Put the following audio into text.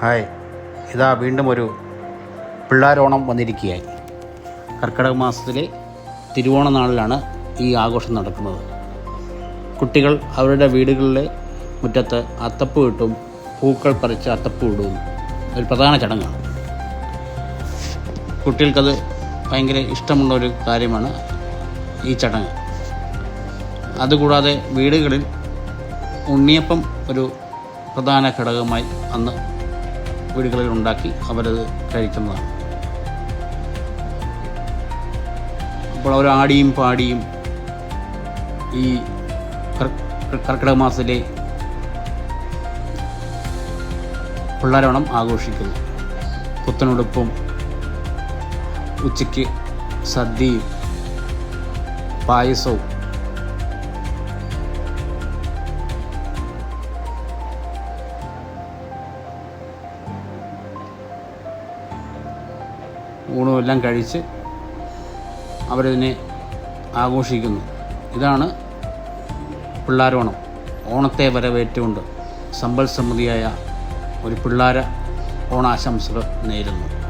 Hi. ഇതാ വീണ്ടും ഒരു പിള്ളാരോണം വന്നിരിക്കുകയായി. കർക്കിടക മാസത്തിലെ തിരുവോണ നാളിലാണ് ഈ ആഘോഷം നടക്കുന്നത്. കുട്ടികൾ അവരുടെ വീടുകളിലെ മുറ്റത്ത് അത്തപ്പൂ ഇട്ടും പൂക്കൾ പറിച്ച് അത്തപ്പൂ ഇടും. ഒരു പ്രധാന ചടങ്ങാണ്. കുട്ടികൾക്കത് ഭയങ്കര ഇഷ്ടമുള്ള ഒരു കാര്യമാണ് ഈ ചടങ്ങ്. അതുകൂടാതെ വീടുകളിൽ ഉണ്ണിയപ്പം ഒരു പ്രധാന ഘടകമായി അന്ന് വീടുകളിൽ ഉണ്ടാക്കി അവരത് കഴിക്കുന്നതാണ്. അപ്പോൾ അവർ ആടിയും പാടിയും ഈ കർ- കർക്കിടക മാസത്തിലെ പിള്ളേരോണം ആഘോഷിക്കുന്നു. പുത്തനുടുപ്പും ഉച്ചയ്ക്ക് സദ്യയും പായസവും ഊണും എല്ലാം കഴിച്ച് അവരതിനെ ആഘോഷിക്കുന്നു. ഇതാണ് പിള്ളാരോണം. ഓണത്തെ വരവേറ്റുകൊണ്ട് സമ്പൽ സമൃദ്ധിയായ ഒരു പിള്ളാര ഓണാശംസകൾ നേരുന്നു.